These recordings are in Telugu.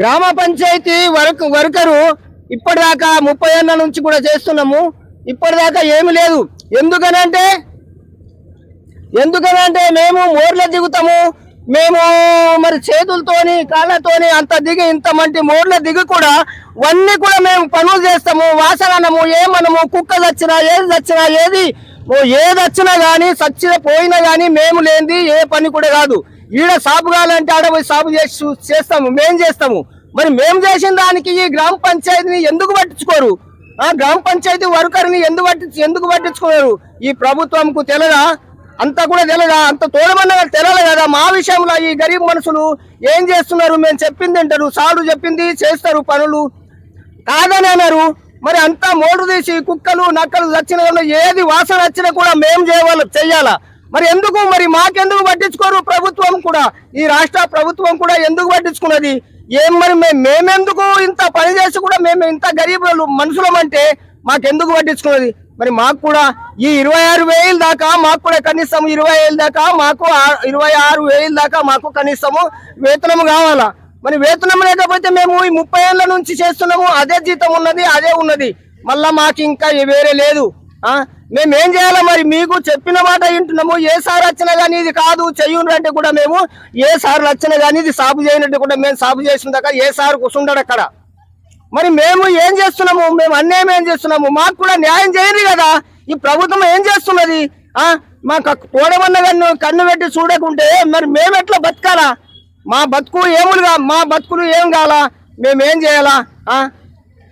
గ్రామ పంచాయతీ వర్క్ వర్కరు ఇప్పటిదాకా ముప్పై ఏళ్ళ నుంచి కూడా చేస్తున్నాము. ఇప్పటిదాకా ఏమి లేదు. ఎందుకనంటే ఎందుకనంటే మేము మోర్ల దిగుతాము. మేము మరి చేతులతోని కాళ్ళతోని అంత దిగి ఇంత మంటి మోర్ల దిగి కూడా వన్నీ కూడా మేము పనులు చేస్తాము. వాసనము ఏమనము కుక్క చచ్చినా ఏది చచ్చినా ఏది ఓ ఏది వచ్చినా కానీ చచ్చిన పోయినా కానీ మేము లేనిది ఏ పని కూడా కాదు. ఈడ సాపు కావాలంటే ఆడ పోయి సాపు చేసి చూ- చేస్తాము. మేం చేస్తాము. మరి మేము చేసిన దానికి ఈ గ్రామ పంచాయతీని ఎందుకు పట్టించుకోరు? ఆ గ్రామ పంచాయతీ వర్కర్ని ఎందుకు పట్టించు ఎందుకు పట్టించుకోరు? ఈ ప్రభుత్వంకు తెలదా? అంతా కూడా తెలదా? అంత తోడమన్నా తెలియదు కదా? మా విషయంలో ఈ గరీబ్ మనుషులు ఏం చేస్తున్నారు? మేము చెప్పింది అంటారు సాడు చెప్పింది చేస్తారు పనులు. కాదని అన్నారు. మరి అంతా మోడు తీసి కుక్కలు నక్కలు చచ్చిన ఏది వాసన వచ్చినా కూడా మేము చేయవాలి చెయ్యాలా? మరి ఎందుకు మరి మాకెందుకు పట్టించుకోరు ప్రభుత్వం కూడా? ఈ రాష్ట్ర ప్రభుత్వం కూడా ఎందుకు పట్టించుకున్నది? ఏం మరి మేము మేమెందుకు ఇంత పని చేసి కూడా మేము ఇంత గరీబులు మనుషులం అంటే మాకెందుకు పట్టించుకున్నది? మరి మాకు కూడా ఈ ఇరవై ఆరు వేలు దాకా మాకు కూడా కనీసం ఇరవై వేలు దాకా మాకు ఇరవై ఆరు వేలు దాకా మాకు కనీసము వేతనం కావాలా? మరి వేతనం లేకపోతే మేము ఈ ముప్పై ఏళ్ళ నుంచి చేస్తున్నాము అదే జీతం ఉన్నది అదే ఉన్నది. మళ్ళా మాకు ఇంకా వేరే లేదు. మేము ఏం చేయాలా మరి? మీకు చెప్పిన మాట వింటున్నాము. ఏ సార్ వచ్చినా కానీ ఇది కాదు చెయ్యుండ్రు అంటే కూడా మేము ఏ సార్ వచ్చినా కానీ ఇది సాగు చేయనట్టు కూడా మేము సాగు చేసిన దాకా ఏ సార్ కూర్చుండడు అక్కడ. మరి మేము ఏం చేస్తున్నాము? మేము అన్యాయం ఏం చేస్తున్నాము? మాకు కూడా న్యాయం చేయరు కదా. ఈ ప్రభుత్వం ఏం చేస్తున్నది? మాకు తోడమన్న కన్ను కన్ను పెట్టి చూడకుంటే మరి మేము ఎట్లా బతకాలా? మా బతుకు ఏములుగా మా బతుకులు ఏం కావాలా మేమేం చేయాలా?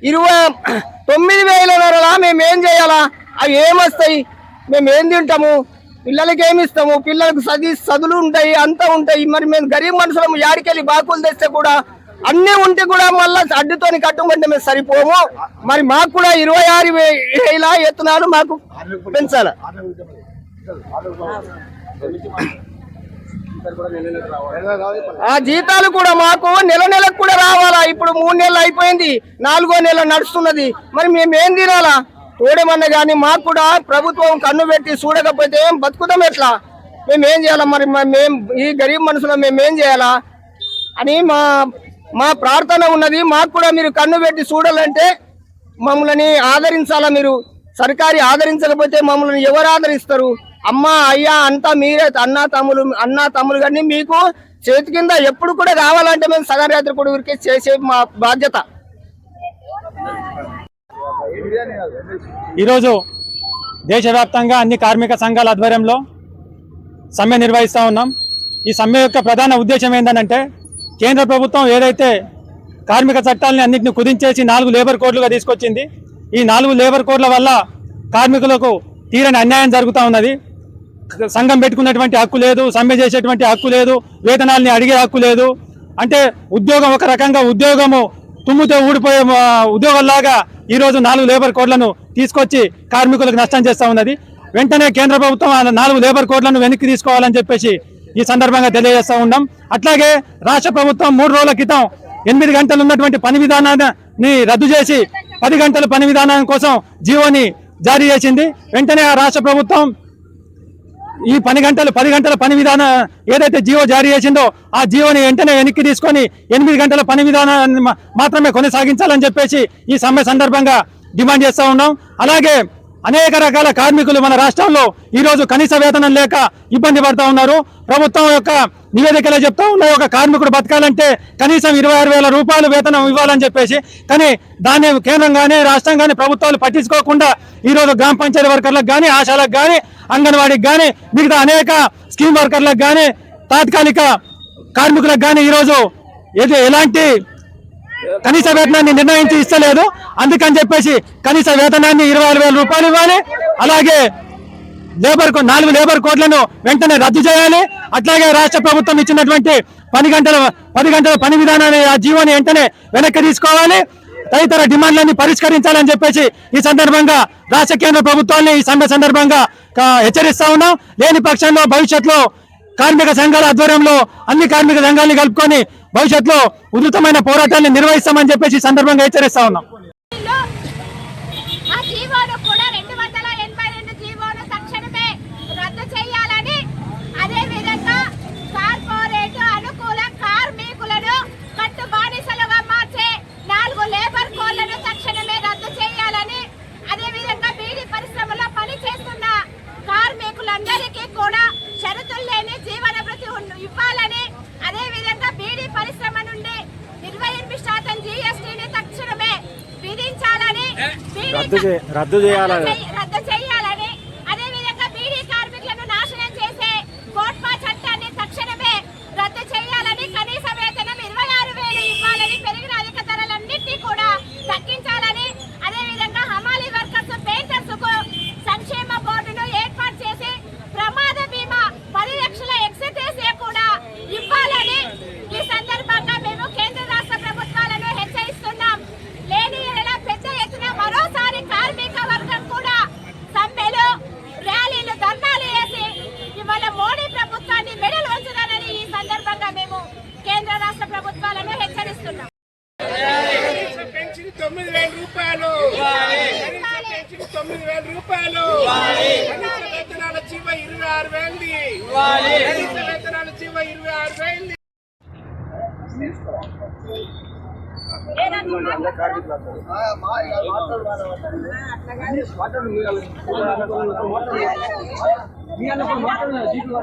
ఇరవై తొమ్మిది వేల ధరలా మేము ఏం చేయాలా? అవి ఏమొస్తాయి? మేము ఏం తింటాము? పిల్లలకి ఏమి ఇస్తాము? పిల్లలకు చదివి చదువులు ఉంటాయి అంతా ఉంటాయి. మరి మేము గరీబ్ మనుషులము యాడికెళ్ళి బాకులు తెస్తే కూడా అన్నీ ఉంటే కూడా మళ్ళీ అడ్డుతోని కట్టుకుంటే మేము సరిపోము. మరి మాకు కూడా ఇరవై ఆరు వేల ఎత్తునాలు మాకు పెంచాలి. ఆ జీతాలు కూడా మాకు నెల నెలకు కూడా రావాలా? ఇప్పుడు మూడు నెలలు అయిపోయింది నాలుగో నెల నడుస్తున్నది. మరి మేము ఏం తినాలా? తోడేమన్నా కానీ మాకు కూడా ప్రభుత్వం కన్ను పెట్టి చూడకపోతే ఏం బతుకుతాం ఎట్లా? మేమేం చేయాలా మరి? మేము ఈ గరీబ్ మనుషులు మేమేం చేయాలా? అని మా మా ప్రార్థన ఉన్నది. మాకు కూడా మీరు కన్ను పెట్టి చూడాలంటే మమ్మల్ని ఆదరించాలా మీరు? సర్కారీ ఆదరించకపోతే మమ్మల్ని ఎవరు ఆదరిస్తారు? అమ్మ అయ్యా అంతా మీరే అన్న తమ్ములు అన్న తమ్ములు కానీ మీకు చేతి కింద ఎప్పుడు కూడా కావాలంటే మేము సగరాత్రి కూడా ఊరికే చేసే మా బాధ్యత. ఈరోజు దేశవ్యాప్తంగా అన్ని కార్మిక సంఘాల ఆధ్వర్యంలో సమ్మె నిర్వహిస్తూ ఉన్నాం. ఈ సమ్మె యొక్క ప్రధాన ఉద్దేశం ఏంటంటే కేంద్ర ప్రభుత్వం ఏదైతే కార్మిక చట్టాలని అన్నింటిని కుదించేసి నాలుగు లేబర్ కోడ్లుగా తీసుకొచ్చింది ఈ నాలుగు లేబర్ కోడ్ల వల్ల కార్మికులకు తీరని అన్యాయం జరుగుతూ ఉన్నది. సంఘం పెట్టుకున్నటువంటి హక్కు లేదు సమ్మె చేసేటువంటి హక్కు లేదు వేతనాల్ని అడిగే హక్కు లేదు. అంటే ఉద్యోగం ఒక రకంగా ఉద్యోగము తుమ్ముతో ఊడిపోయే ఉద్యోగంలాగా ఈరోజు నాలుగు లేబర్ కోడ్లను తీసుకొచ్చి కార్మికులకు నష్టం చేస్తూ ఉన్నది. వెంటనే కేంద్ర ప్రభుత్వం నాలుగు లేబర్ కోడ్లను వెనక్కి తీసుకోవాలని చెప్పేసి ఈ సందర్భంగా తెలియజేస్తూ ఉన్నాం. అట్లాగే రాష్ట్ర ప్రభుత్వం మూడు రోజుల క్రితం ఎనిమిది గంటలు ఉన్నటువంటి పని విధానాన్ని రద్దు చేసి పది గంటల పని విధానం కోసం జీవోని జారీ చేసింది. వెంటనే ఆ రాష్ట్ర ప్రభుత్వం ఈ పని గంటలు పది గంటల పని విధానం ఏదైతే జీవో జారీ చేసిందో ఆ జీవోని వెంటనే వెనక్కి తీసుకొని ఎనిమిది గంటల పని విధానాన్ని మాత్రమే కొనసాగించాలని చెప్పేసి ఈ సమ్మె సందర్భంగా డిమాండ్ చేస్తూ ఉన్నాం. అలాగే అనేక రకాల కార్మికులు మన రాష్ట్రంలో ఈరోజు కనీస వేతనం లేక ఇబ్బంది పడుతూ ఉన్నారు. ప్రభుత్వం యొక్క నివేదికలే చెప్తా ఉన్నాయి ఒక కార్మికుడు బతకాలంటే కనీసం ఇరవై ఆరు వేల రూపాయలు వేతనం ఇవ్వాలని చెప్పేసి. కానీ దాన్ని కేంద్రం కానీ రాష్ట్రం కానీ ప్రభుత్వాలు పట్టించుకోకుండా ఈరోజు గ్రామ పంచాయతీ వర్కర్లకు కానీ ఆశాలకు కానీ అంగన్వాడీకి కానీ మిగతా అనేక స్కీమ్ వర్కర్లకు కానీ తాత్కాలిక కార్మికులకు కానీ ఈరోజు ఏది ఎలాంటి కనీస వేతనాన్ని నిర్ణయించి ఇస్తలేదు. అందుకని చెప్పేసి కనీస వేతనాన్ని ఇరవై ఆరు వేల రూపాయలు ఇవ్వాలి. అలాగే లేబర్ నాలుగు లేబర్ కోడ్లను వెంటనే రద్దు చేయాలి. అట్లాగే రాష్ట్ర ప్రభుత్వం ఇచ్చినటువంటి పని గంటల పది గంటల పని విధానాన్ని ఆ జీవోని వెంటనే వెనక్కి తీసుకోవాలి. తదితర డిమాండ్లన్నీ పరిష్కరించాలని చెప్పేసి ఈ సందర్భంగా రాష్ట్ర కేంద్ర ప్రభుత్వాన్ని ఈ సమ్మె సందర్భంగా హెచ్చరిస్తా ఉన్నాం. లేని పక్షంలో భవిష్యత్తులో కార్మిక సంఘాల ఆధ్వర్యంలో అన్ని కార్మిక సంఘాలను కలుపుకొని భవిష్యత్తులో ఉధృతమైన పోరాటాన్ని నిర్వహిస్తామని చెప్పేసి సందర్భంగా హెచ్చరిస్తా ఉన్నాం. రద్దు రద్దు చేయాలి? తొమ్మిది వేల రూపాయలు కనీస వేతనాల జీవ ఇరవై ఆరు వేలు కనీస వేతనాల ఇరవై ఆరు వేలు మీ అన్న మాట్లాడలేదు